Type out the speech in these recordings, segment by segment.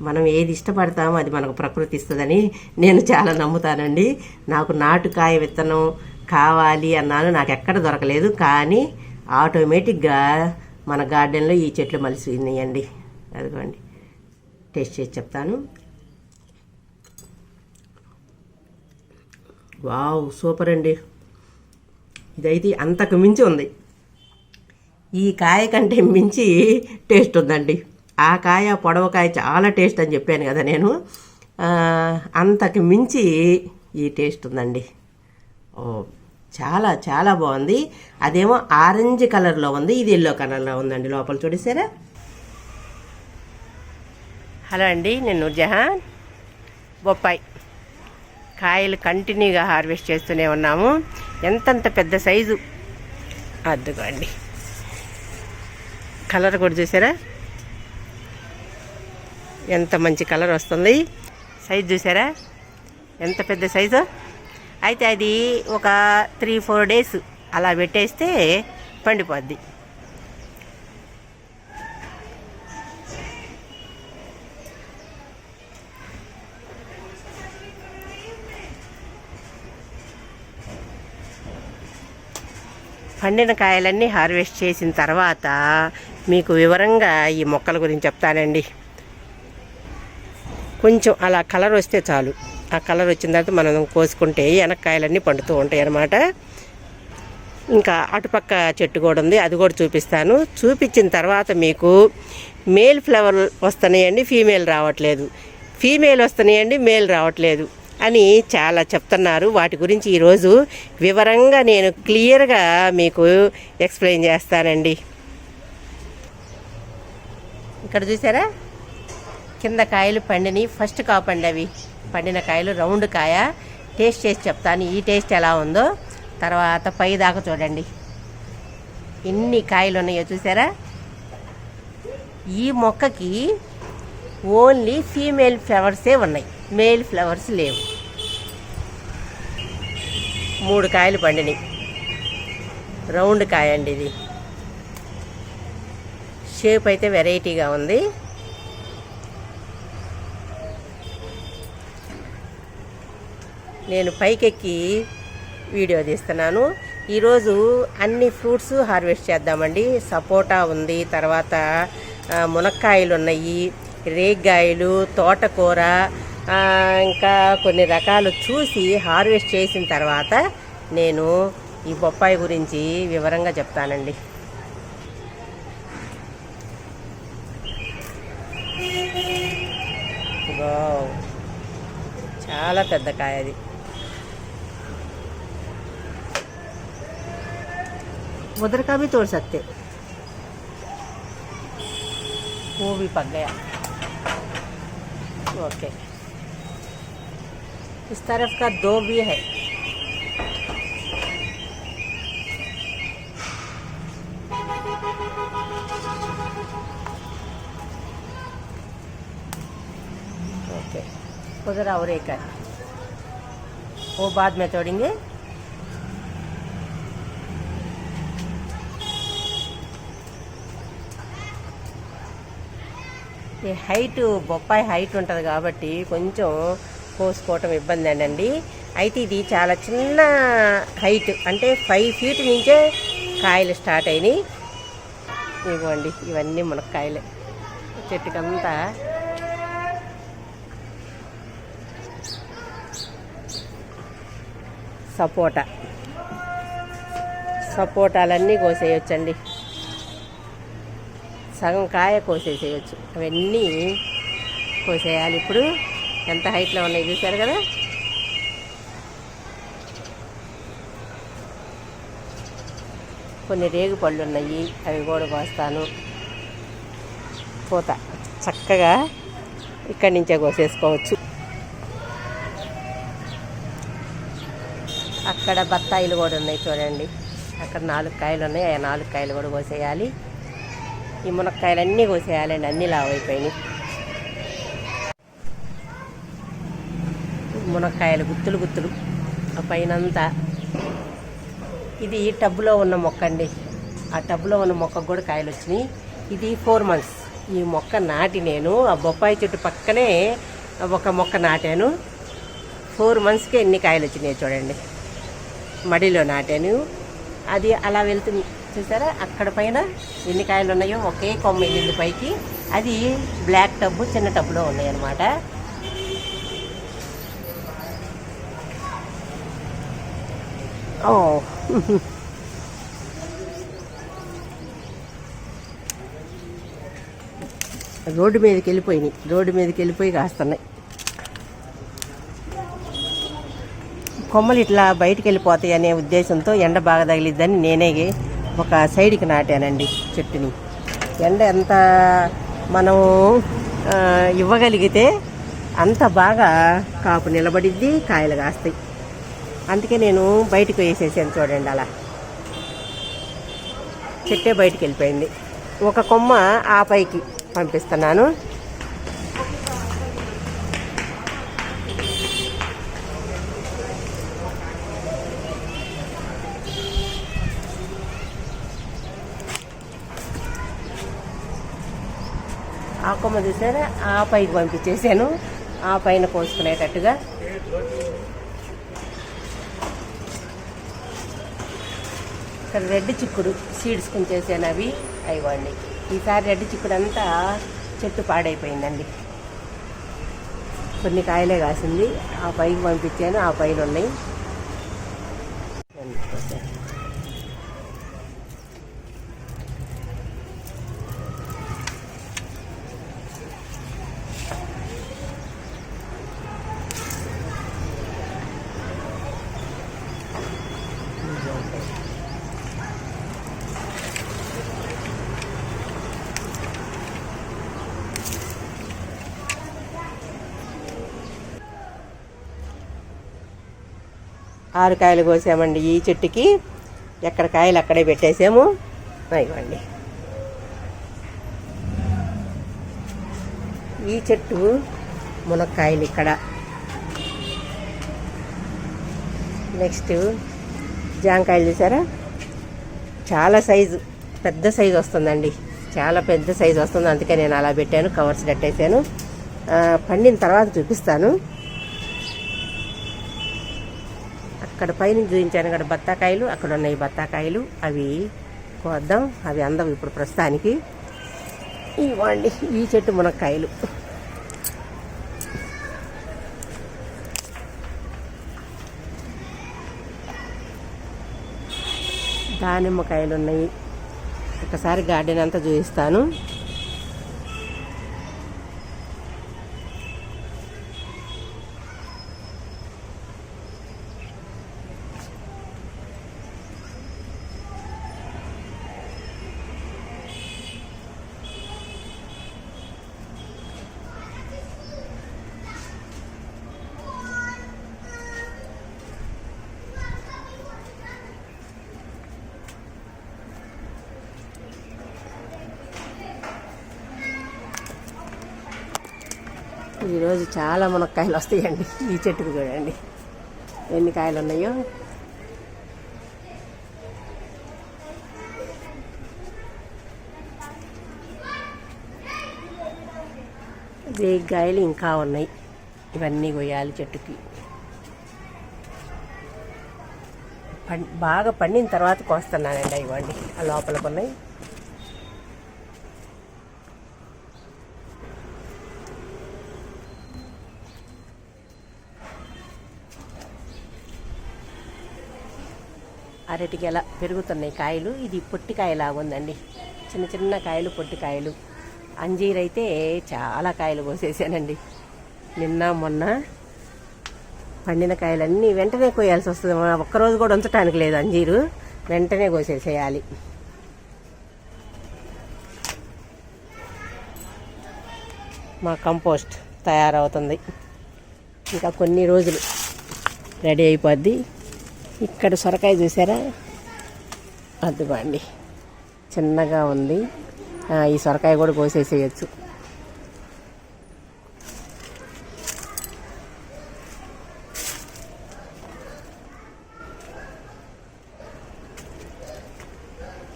మనం ఏది ఇష్టపడతామో అది మనకు ప్రకృతి ఇస్తుందని నేను చాలా నమ్ముతానండి. నాకు నాటుకాయ విత్తనం కావాలి అన్నాను. నాకు ఎక్కడ దొరకలేదు. కానీ ఆటోమేటిక్గా మన గార్డెన్లో ఈ చెట్లు మలిసినాయండి అదిగోండి. టేస్ట్ చేసి చెప్తాను. వావ్ సూపర్ అండి. ఇదైతే అంతకు మించి ఉంది. ఈ కాయ కంటే మించి టేస్ట్ ఉందండి. ఆ కాయ పొడవకాయ చాలా టేస్ట్ అని చెప్పాను కదా నేను. అంతకు మించి ఈ టేస్ట్ ఉందండి. ఓ చాలా చాలా బాగుంది. అదేమో ఆరెంజ్ కలర్లో ఉంది ఇది ఎల్లో కలర్లో ఉందండి లోపల చూడేసారా హలో అండి నేను నూర్జహాన్. బొప్పాయి. కాయలు కంటిన్యూగా హార్వెస్ట్ చేస్తూనే ఉన్నాము. ఎంతంత పెద్ద సైజు? అద్దుకోండి కలర్ కూడా చూసారా? ఎంత మంచి కలర్ వస్తుంది. సైజ్ చూసారా? ఎంత పెద్ద సైజు అయితే అది ఒక త్రీ ఫోర్ డేస్ అలా పెట్టేస్తే పండిపోద్ది. పండిన కాయలన్నీ హార్వెస్ట్ చేసిన తర్వాత మీకు వివరంగా ఈ మొక్కల గురించి చెప్తానండి. కొంచెం అలా కలర్ వస్తే చాలు. ఆ కలర్ వచ్చిన తర్వాత మనం కోసుకుంటే వెనక్కాయలన్నీ పండుతూ ఉంటాయి అన్నమాట. ఇంకా అటుపక్క చెట్టు కూడా ఉంది. అది కూడా చూపిస్తాను. చూపించిన తర్వాత మీకు మేల్ ఫ్లవర్ వస్తున్నాయండి ఫీమేల్ రావట్లేదు. ఫీమేల్ వస్తున్నాయండి మేల్ రావట్లేదు అని చాలా చెప్తున్నారు. వాటి గురించి ఈరోజు వివరంగా నేను క్లియర్గా మీకు ఎక్స్ప్లెయిన్ చేస్తానండి. ఇక్కడ చూసారా? కింద కాయలు పండిని ఫస్ట్ కాపండి అవి. పండిన కాయలు రౌండ్ కాయ. టేస్ట్ చేసి చెప్తాను ఈ టేస్ట్ ఎలా ఉందో. తర్వాత పై దాకా చూడండి. ఎన్ని కాయలు ఉన్నాయో చూసారా? ఈ మొక్కకి ఓన్లీ ఫీమేల్ ఫ్లవర్సే ఉన్నాయి. మేల్ ఫ్లవర్స్ లేవు. మూడు కాయలు పండినాయి రౌండ్ కాయ అండి ఇది. షేప్ అయితే వెరైటీగా ఉంది. నేను పైకెక్కి వీడియో తీస్తున్నాను. ఈరోజు అన్ని ఫ్రూట్స్ హార్వెస్ట్ చేద్దామండి. సపోటా ఉంది తర్వాత మునక్కాయలు ఉన్నాయి రేగ్గాయలు తోటకూర ఇంకా కొన్ని రకాలు చూసి హార్వెస్ట్ చేసిన తర్వాత నేను ఈ బొప్పాయి గురించి వివరంగా చెప్తానండి. వావ్. చాలా పెద్ద కాయ అది. उधर का भी तोड़ सकते। वो भी पक गया। ओके। इस तरफ़ का दो भी है। ओके। उधर और एक है। वो बाद में तोड़ेंगे। ఈ హైట్ బొప్పాయి హైట్ ఉంటుంది కాబట్టి కొంచెం కోసుకోవటం ఇబ్బంది అండి. అయితే ఇది చాలా చిన్న హైట్ అంటే ఫైవ్ ఫీట్ నుంచే కాయలు స్టార్ట్ అయినాయి. ఇవ్వండి ఇవన్నీ మునక్కాయలే చెట్టుకంతా సపోటా. సపోటాలన్నీ కోసేయొచ్చండి. సగం కాయ కోసేసేయచ్చు. అవన్నీ కోసేయాలి. ఇప్పుడు ఎంత హైట్లో ఉన్నాయి చూశారు కదా? కొన్ని రేగు పళ్ళు ఉన్నాయి. అవి కూడా కోస్తాను. పూత. చక్కగా ఇక్కడి నుంచే కోసేసుకోవచ్చు. అక్కడ బత్తాయిలు కూడా ఉన్నాయి చూడండి. అక్కడ నాలుగు కాయలు ఉన్నాయి. ఆ నాలుగు కాయలు కూడా కోసేయాలి. ఈ మునక్కాయలన్నీ కోసేయాలండి అన్నీ లావైపోయినాయి. మునక్కాయలు గుత్తులు గుత్తులు ఆ పైనంతా. ఇది టబ్బులో ఉన్న మొక్క అండి. ఆ టబ్బులో ఉన్న మొక్కకు కూడా కాయలు వచ్చినాయి. ఇది ఫోర్ మంత్స్. ఈ మొక్క నాటి నేను ఆ బొప్పాయి చెట్టు పక్కనే ఒక మొక్క నాటాను. ఫోర్ మంత్స్కి ఎన్ని కాయలు వచ్చినాయి చూడండి. మడిలో నాటాను. అది అలా వెళ్తుంది. చూసారా? అక్కడ పైన ఎన్ని కాయలు ఉన్నాయో ఒకే కొమ్మ వెళ్ళింది పైకి. అది బ్లాక్ టబ్బు చిన్న టబ్బులో ఉన్నాయి అన్నమాట ఓ. రోడ్డు మీదకి వెళ్ళిపోయినాయి. రోడ్డు మీదకి వెళ్ళిపోయి కాస్తున్నాయి. కొమ్మలు ఇట్లా బయటికి వెళ్ళిపోతాయి అనే ఉద్దేశంతో ఎండ బాగా తగిలిద్దని నేనే ఒక సైడ్కి నాటానండి చెట్టుని. ఎండ ఎంత మనం ఇవ్వగలిగితే అంత బాగా కాపు నిలబడిద్ది కాయలు కాస్తాయి. అందుకే నేను బయటకు వేసేసాను చూడండి అలా. చెట్టే బయటికి వెళ్ళిపోయింది. ఒక కొమ్మ ఆ పైకి పంపిస్తున్నాను. ఆ కొమ్మ చూసారా ఆ పైకి పంపించేసాను ఆ పైన కోసుకునేటట్టుగా ఇక్కడ రెడ్ చిక్కుడు సీడ్స్ కొంచేసాను అవి అయివ్వండి ఈసారి రెడ్ చిక్కుడు అంతా చెట్టు పాడైపోయిందండి. కొన్ని కాయలే కాసింది. ఆ పైకి పంపించాను ఆ పైన ఉన్నాయి. ఆరు కాయలు కోసామండి ఈ చెట్టుకి. ఎక్కడ కాయలు అక్కడే పెట్టేసాము. ఇవ్వండి ఈ చెట్టు మునక్కాయలు ఇక్కడ. నెక్స్ట్ జాంకాయలు చూసారా? చాలా సైజు పెద్ద సైజు వస్తుందండి. చాలా పెద్ద సైజు వస్తుంది. అందుకే నేను అలా పెట్టాను కవర్స్ కట్టేసాను పండిన తర్వాత చూపిస్తాను. అక్కడ పైన చూపించాను అక్కడ బత్తాకాయలు అక్కడ ఉన్నాయి బత్తాకాయలు. అవి కోద్దాం. అవి అందం ఇప్పుడు ప్రస్తుతానికి. ఇవ్వండి ఈ చెట్టు మునక్కాయలు. దానిమ్మకాయలు ఉన్నాయి. ఒకసారి గార్డెన్ అంతా చూపిస్తాను. ఈరోజు చాలా మునక్కాయలు వస్తాయండి. ఈ చెట్టుకు చూడండి. ఎన్ని కాయలు ఉన్నాయో రేగ్గాయలు ఇంకా ఉన్నాయి. ఇవన్నీ కొయ్యాలి చెట్టుకి. బాగా పండిన తర్వాత కోస్తున్నానండి ఇవ్వండి. ఆ లోపల ఉన్నాయి అరటికి ఎలా పెరుగుతున్నాయి కాయలు. ఇది పొట్టికాయలాగా ఉందండి. చిన్న చిన్న కాయలు పొట్టి కాయలు అంజీర్ అయితే చాలా కాయలు కోసేసానండి. నిన్న మొన్న పండిన కాయలన్నీ వెంటనే కోయాల్సి వస్తుంది. ఒక్కరోజు కూడా ఉంచడానికి లేదు అంజీరు. వెంటనే కోసేసేయాలి. మా కంపోస్ట్ తయారవుతుంది. ఇంకా కొన్ని రోజులు రెడీ అయిపోద్ది. ఇక్కడ సొరకాయ చూసారా? అదిగోండి చిన్నగా ఉంది. ఈ సొరకాయ కూడా కోసేసేయచ్చు.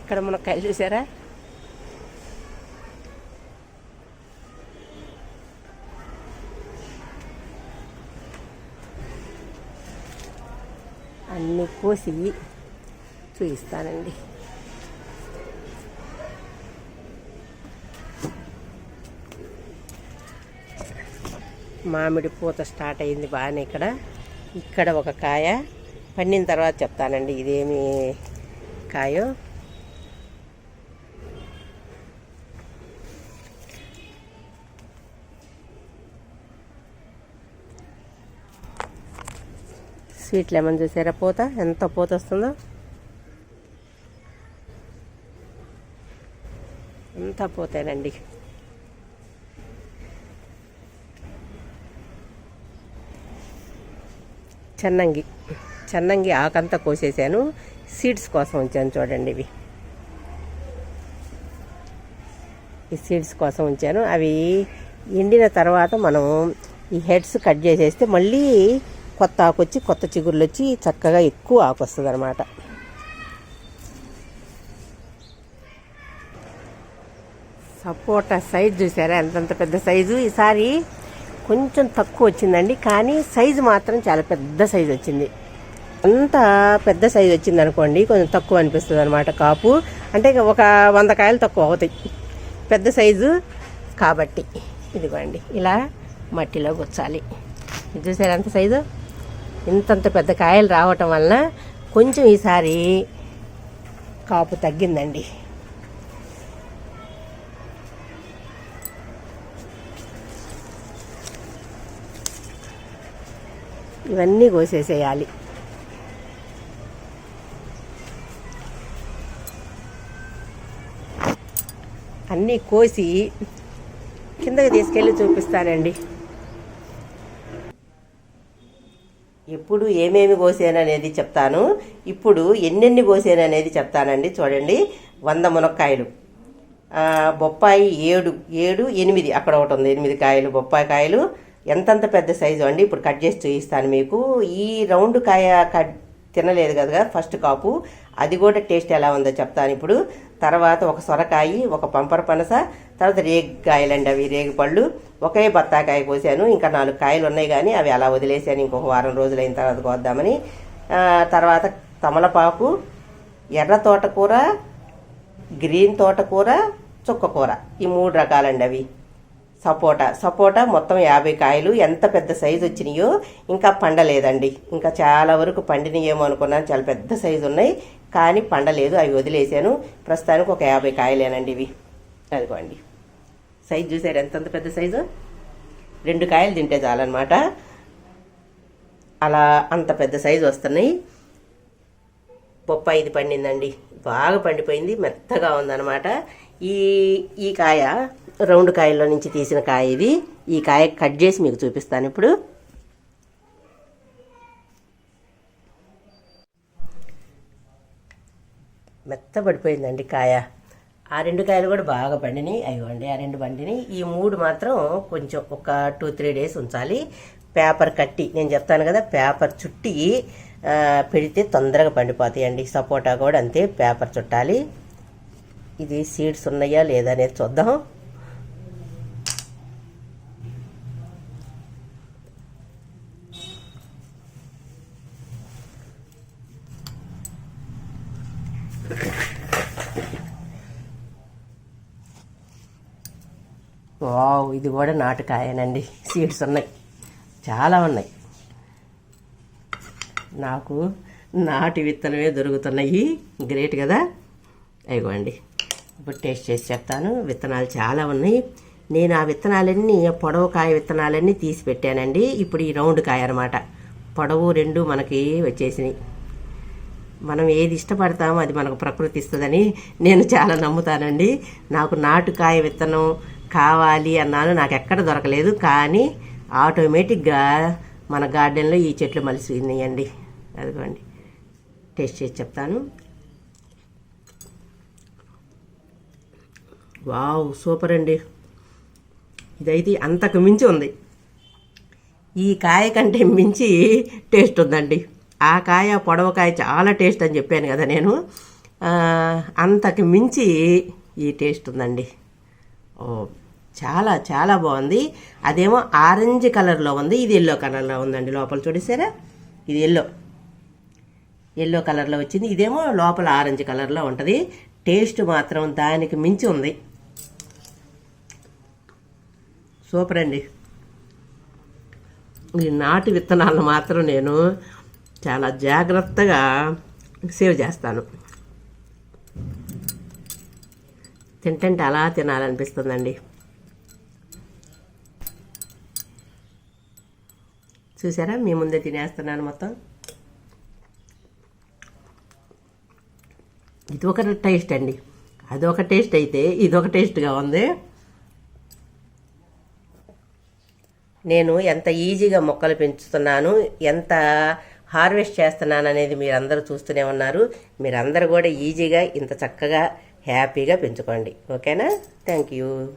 ఇక్కడ మునక్కాయలు చూసారా? అన్నీ కోసి చూపిస్తానండి మామిడి పూత స్టార్ట్ అయింది బాగానే ఇక్కడ. ఇక్కడ ఒక కాయ పండిన తర్వాత చెప్తానండి ఇదేమి కాయో. స్వీట్ లెమన్ చూసారా? పూత? ఎంత పూత వస్తుందో? అంతా పోతానండి చెన్నంగి. చెన్నంగి ఆకంతా కోసేసాను. సీడ్స్ కోసం ఉంచాను చూడండి ఇవి. ఈ సీడ్స్ కోసం ఉంచాను. అవి ఎండిన తర్వాత మనం ఈ హెడ్స్ కట్ చేసేస్తే మళ్ళీ కొత్త ఆకు వచ్చి కొత్త చిగుర్లు వచ్చి చక్కగా ఎక్కువ ఆకు వస్తుంది అనమాట సపోటా సైజు చూసారా? ఎంతంత పెద్ద సైజు? ఈసారి కొంచెం తక్కువ వచ్చిందండి కానీ సైజు మాత్రం చాలా పెద్ద సైజు వచ్చింది. అంత పెద్ద సైజు వచ్చింది అనుకోండి కొంచెం తక్కువ అనిపిస్తుంది అనమాట కాపు. అంటే ఇక ఒక వంద కాయలు తక్కువ అవుతాయి. పెద్ద సైజు కాబట్టి. ఇదిగోండి ఇలా మట్టిలో గుచ్చాలి. ఇది చూసారా ఎంత సైజు? ఇంతంత పెద్ద కాయలు రావటం వలన కొంచెం ఈసారి కాపు తగ్గిందండి. ఇవన్నీ కోసేసేయాలి. అన్నీ కోసి కిందకి తీసుకెళ్ళి చూపిస్తానండి. ఎప్పుడు ఏమేమి కోసాను అనేది చెప్తాను. ఇప్పుడు ఎన్నెన్ని కోసాను అనేది చెప్తానండి చూడండి. వంద మునక్కాయలు. బొప్పాయి ఏడు ఏడు ఎనిమిది. అక్కడ ఒకటి ఉంది ఎనిమిది కాయలు బొప్పాయి కాయలు. ఎంతంత పెద్ద సైజు అండి? ఇప్పుడు కట్ చేసి చూపిస్తాను మీకు. ఈ రౌండ్ కాయ కట్ తినలేదు కదా ఫస్ట్ కాపు. అది కూడా టేస్ట్ ఎలా ఉందో చెప్తాను ఇప్పుడు. తర్వాత ఒక సొరకాయి ఒక పంపర పనస తర్వాత రేగికాయలండి అవి రేగి పళ్ళు ఒకే బత్తాకాయ కోసాను. ఇంకా నాలుగు కాయలు ఉన్నాయి కానీ అవి అలా వదిలేసాను. ఇంకొక వారం రోజులైన తర్వాత కోద్దామని. తర్వాత తమలపాకు ఎర్ర తోటకూర గ్రీన్ తోటకూర చుక్కకూర ఈ మూడు రకాలండి అవి. సపోటా. సపోటా మొత్తం యాభై కాయలు. ఎంత పెద్ద సైజు వచ్చినాయో ఇంకా పండలేదండి. ఇంకా చాలా వరకు పండినయేమో అనుకున్నాను. చాలా పెద్ద సైజు ఉన్నాయి. కానీ పండలేదు అవి వదిలేసాను ప్రస్తుతానికి ఒక యాభై కాయలేనండి ఇవి. అదిగోండి. సైజు చూసారు? ఎంతంత పెద్ద సైజు? రెండు కాయలు తింటే చాలన్నమాట. అలా అంత పెద్ద సైజు వస్తున్నాయి. బొప్పాయి ఇది పండిందండి. బాగా పండిపోయింది మెత్తగా ఉందన్నమాట. ఈ ఈ కాయ రౌండ్ కాయల్లో నుంచి తీసిన కాయ ఇది. ఈ కాయ కట్ చేసి మీకు చూపిస్తాను ఇప్పుడు. మెత్తబడిపోయిందండి కాయ. ఆ రెండు కాయలు కూడా బాగా పండినాయి. అయ్యండి ఆ రెండు పండినాయి. ఈ మూడు మాత్రం కొంచెం ఒక టూ త్రీ డేస్ ఉంచాలి. పేపర్ కట్టి నేను చెప్తాను కదా పేపర్ చుట్టి పెడితే తొందరగా పండిపోతాయండి. సపోటా కూడా అంతే పేపర్ చుట్టాలి. ఇది సీడ్స్ ఉన్నాయా లేదా అనేది చూద్దాం. వావ్ ఇది కూడా నాటుకాయనండి. సీడ్స్ ఉన్నాయి. చాలా ఉన్నాయి. నాకు నాటి విత్తనమే దొరుకుతున్నాయి. గ్రేట్ కదా? అయ్యండి ఇప్పుడు టేస్ట్ చేసి చెప్తాను. విత్తనాలు చాలా ఉన్నాయి. నేను ఆ విత్తనాలన్నీ పొడవు కాయ విత్తనాలన్నీ తీసి పెట్టానండి. ఇప్పుడు ఈ రౌండ్ కాయ అనమాట పొడవు రెండు మనకి వచ్చేసినాయి. మనం ఏది ఇష్టపడతామో అది మనకు ప్రకృతి ఇస్తుందని నేను చాలా నమ్ముతానండి. నాకు నాటుకాయ విత్తనం కావాలి అన్నాను. నాకు ఎక్కడ దొరకలేదు. కానీ ఆటోమేటిక్గా మన గార్డెన్లో ఈ చెట్లు మలిసినాయండి అదిగోండి. టేస్ట్ చేసి చెప్తాను. వావ్ సూపర్ అండి. ఇదైతే అంతకు మించి ఉంది. ఈ కాయ కంటే మించి టేస్ట్ ఉందండి. ఆ కాయ పొడవకాయ చాలా టేస్ట్ అని చెప్పాను కదా నేను. అంతకు మించి ఈ టేస్ట్ ఉందండి. చాలా చాలా బాగుంది. అదేమో ఆరెంజ్ కలర్లో ఉంది. ఇది ఎల్లో కలర్లో ఉందండి లోపల చూడేసారా ఇది ఎల్లో. ఎల్లో కలర్లో వచ్చింది. ఇదేమో లోపల ఆరెంజ్ కలర్లో ఉంటుంది. టేస్ట్ మాత్రం దానికి మించి ఉంది. సూపర్ అండి. ఈ నాటు విత్తనాలను మాత్రం నేను చాలా జాగ్రత్తగా సేవ్ చేస్తాను. తింటంటే అలా తినాలనిపిస్తుందండి. చూసారా? మీ ముందే తినేస్తున్నాను మొత్తం. ఇది ఒక టేస్ట్ అండి. అదొక టేస్ట్ అయితే ఇదొక టేస్ట్గా ఉంది. నేను ఎంత ఈజీగా మొక్కలు పెంచుతున్నాను ఎంత హార్వెస్ట్ చేస్తున్నాను అనేది మీరందరూ చూస్తూనే ఉన్నారు. మీరందరూ కూడా ఈజీగా ఇంత చక్కగా హ్యాపీగా పెంచుకోండి. ఓకేనా? Thank you.